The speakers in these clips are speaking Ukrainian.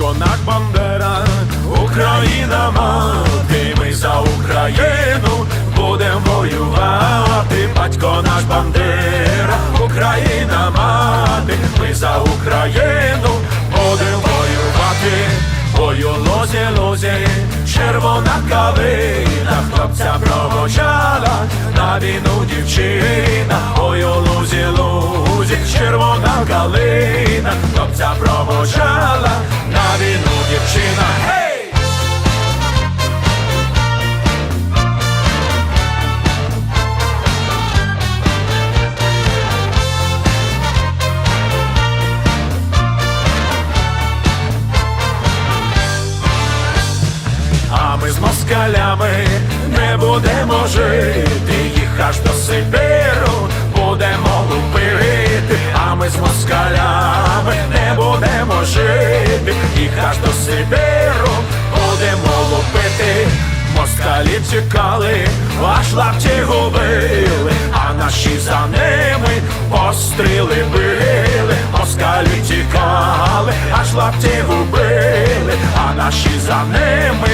наш Бандера, Україна мати, ми за Україну будемо воювати, батько наш Бандера, Україна мати, ми за Україну будемо воювати, у лозі, лозі, червона калина, хлопця провочала, на війну дівчина, у лузі, лузі, червона калина, хлопця провочала, москалями не будемо жити, їх аж до Сибіру будемо лупити, а ми з москалями не будемо жити, їх аж до Сибіру будемо лупити. Москалі чекали, аж лапті губили, а наші за ними постріли били, москалі тікали, аж лапті губили, а наші за ними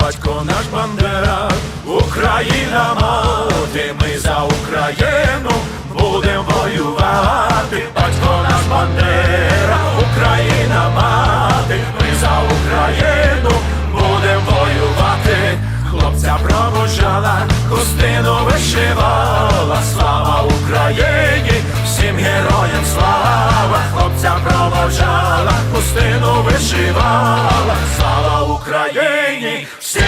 батько наш бандера, Україна мати, ми за Україну будемо воювати, батько наш бандера, Україна мати, ми за Україну будемо воювати, хлопця провожала, хустину вишивала, слава Україні, всім героям слава, хлопця провожала, хустину вишивала, слава. Say